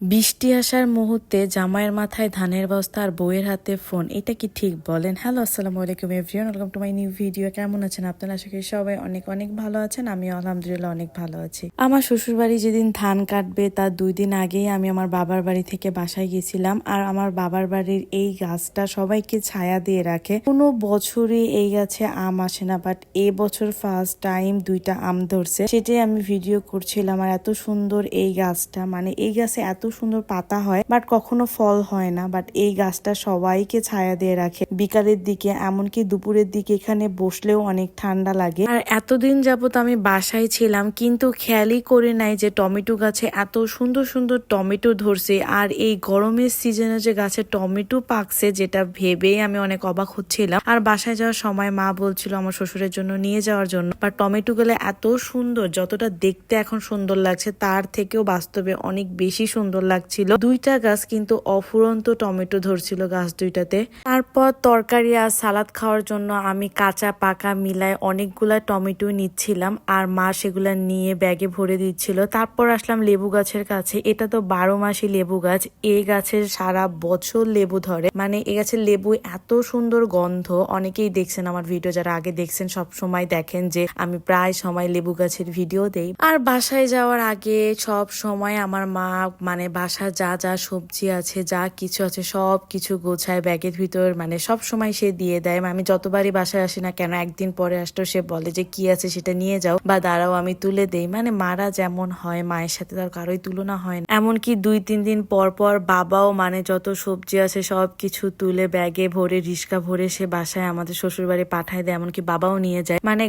বৃষ্টি আসার মুহূর্তে জামাইয়ের মাথায় ধানের বস্তা আর বউয়ের হাতে ফোন, এটা কি ঠিক বলেন? হ্যালো আসসালামু আলাইকুম everyone welcome to my new video কেমন আছেন আপনারা? আশা করি সবাই অনেক অনেক ভালো আছেন আমি আলহামদুলিল্লাহ অনেক ভালো আছি। আমার শ্বশুর বাড়ি যেদিন ধান কাটবে, তার দুই দিন আগেই আমি আমার বাবার বাড়ি থেকে বাসায় গেছিলাম আর আমার বাবার বাড়ির এই গাছটা সবাইকে ছায়া দিয়ে রাখে। কোনো বছরই এই গাছে আম আসে না বাট এই বছর ফার্স্ট টাইম দুইটা আম ধরছে। সেটাই আমি ভিডিও করছিলাম আর এত সুন্দর এই গাছটা মানে এই গাছে এত সুন্দর পাতা হয় বাট কখনো ফল হয় না। বাট এই গাছটা সবাইকে ছায়া দিয়ে রাখে। বিকালের দিকে, এমনকি দুপুরের দিকে এখানে বসলেও অনেক ঠান্ডা লাগে। আর এতদিন যাবত আমি বাসায় ছিলাম, কিন্তু খেয়ালই করে নাই যে টমেটো গাছে এত সুন্দর সুন্দর টমেটো ধরছে। আর এই গরমের সিজনে যে গাছে টমেটো পাকছে, যেটা ভেবেই আমি অনেক অবাক হচ্ছিলাম। আর বাসায় যাওয়ার সময় মা বলছিল আমার শ্বশুরের জন্য নিয়ে যাওয়ার জন্য। বা টমেটো গুলো এত সুন্দর, যতটা দেখতে এখন সুন্দর লাগছে, তার থেকেও বাস্তবে অনেক বেশি সুন্দর। লাগছিল। দুইটা গাছ কিন্তু অফুরন্ত টমেটো ধরছিল গাছ দুইটাতে। তারপর তরকারি আর সালাদ খাওয়ার জন্য আমি কাঁচা পাকা মিলায় অনেকগুলা টমেটো নিচ্ছিলাম আর মা সেগুলা নিয়ে ব্যাগে ভরে দিচ্ছিল। তারপর আসলাম লেবু গাছের কাছে। এটা তো বারো মাসি লেবু গাছ। এই গাছের সারা বছর লেবু ধরে। মানে এই গাছের লেবু এত সুন্দর গন্ধ। অনেকেই দেখছেন আমার ভিডিও, যারা আগে দেখছেন সব সময় দেখেন যে আমি প্রায় সময় লেবু গাছের ভিডিও দেই। আর বাসায় যাওয়ার আগে সব সময় আমার মা মানে বাসার যা যা সবজি আছে, যা কিছু আছে, সব কিছু গোছায় ব্যাগের ভিতর মানে সব সময় সে দিয়ে দেয়। আমি যতবারই বাসায় আসি না কেন, একদিন পরে আসতো সে বলে যে, কি আছে সেটা নিয়ে যাও বা দাঁড়াও, আমি তুলে দেই। মানে মারা যেমন হয়, মায়ের সাথে তার কারোই তুলনা হয় না। এমনকি দুই, তিন দিন পর পর বাবাও মানে যত সবজি আছে, সব কিছু তুলে ব্যাগে ভরে, রিস্কা ভরে সে বাসায় আমাদের শ্বশুর বাড়ি পাঠায় দেয়। এমনকি বাবাও নিয়ে যায়। মানে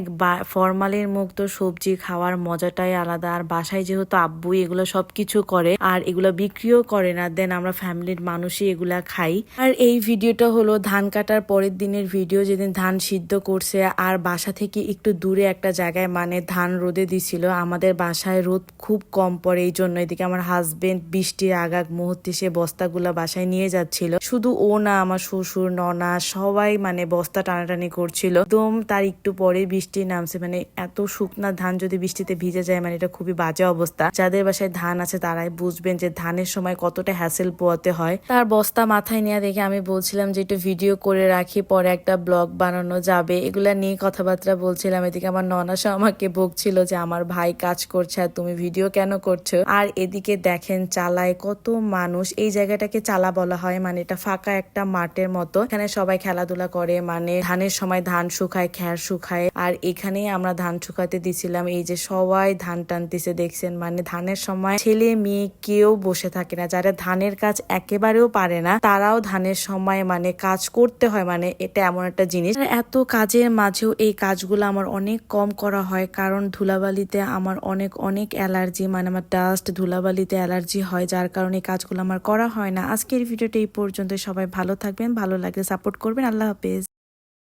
ফরমালির মুক্ত সবজি খাওয়ার মজাটাই আলাদা। আর বাসায় যেহেতু আব্বু এগুলো সবকিছু করে, আর এগুলো বিক্রিও করে না দেন আমরা ফ্যামিলির মানুষই এগুলা খাই। আর এই ভিডিওটা হলো ধান কাটার পরের দিনের ভিডিও, যেদিন ধান সিদ্ধ করছে, আর বাসা থেকে একটু দূরে একটা জায়গায় মানে ধান রোদে দিছিল। আমাদের বাসায় রোদ খুব কম পড়ে, এই জন্য এদিকে আমার হাজবেন্ড বৃষ্টির আগাগ মুহূর্তে সে বস্তাগুলা বাসায় নিয়ে যাচ্ছিল। শুধু ও না, আমার শ্বশুর, ননা সবাই মানে বস্তা টানাটানি করছিল। একদম তার একটু পরে বৃষ্টি নামছে মানে এত শুকনা ধান যদি বৃষ্টিতে ভিজে যায় মানে এটা খুবই বাজে অবস্থা। যাদের বাসায় ধান আছে তারাই বুঝবেন যে ধানের সময় কতটা হ্যাসেল পোয়াতে হয়। তার বস্তা মাথায় নিয়ে দেখে আমি বলছিলাম যে একটু ভিডিও করে রাখি, পরে একটা ব্লগ বানানো যাবে। এগুলা নিয়ে কথাবার্তা বলছিলাম। এদিকে আমার ননাসা আমাকে বকছিল যে, আমার ভাই কাজ করছে আর তুমি ভিডিও কেন করছ? আর এদিকে দেখেন চালায় কত মানুষ। এই জায়গাটাকে চালা বলা হয় মানে এটা ফাঁকা একটা মাঠের মতো। এখানে সবাই খেলাধুলা করে মানে ধানের সময় ধান শুকায় খ্যার শুকায়। আর এখানেই আমরা ধান শুকাতে দিছিলাম। এই যে সবাই ধান টানতেছে, দেখছেন? মানে ধানের সময় ছেলে, মেয়ে কেউ বসে থাকে না। যারা ধানের কাজ একেবারেও পারে না, তারাও ধানের সময় মানে কাজ করতে হয় মানে এটা এমন একটা জিনিস। এত কাজের মাঝেও এই কাজগুলো আমার অনেক কম করা হয়, কারণ ধুলাবালিতে আমার অনেক অনেক অ্যালার্জি মানে আমার ডাস্ট ধুলাবালিতে অ্যালার্জি হয়, যার কারণে এই কাজগুলো আমার করা হয় না। আজকের ভিডিওটা এই পর্যন্ত সবাই ভালো থাকবেন, ভালো লাগলে সাপোর্ট করবেন। আল্লাহ হাফেজ।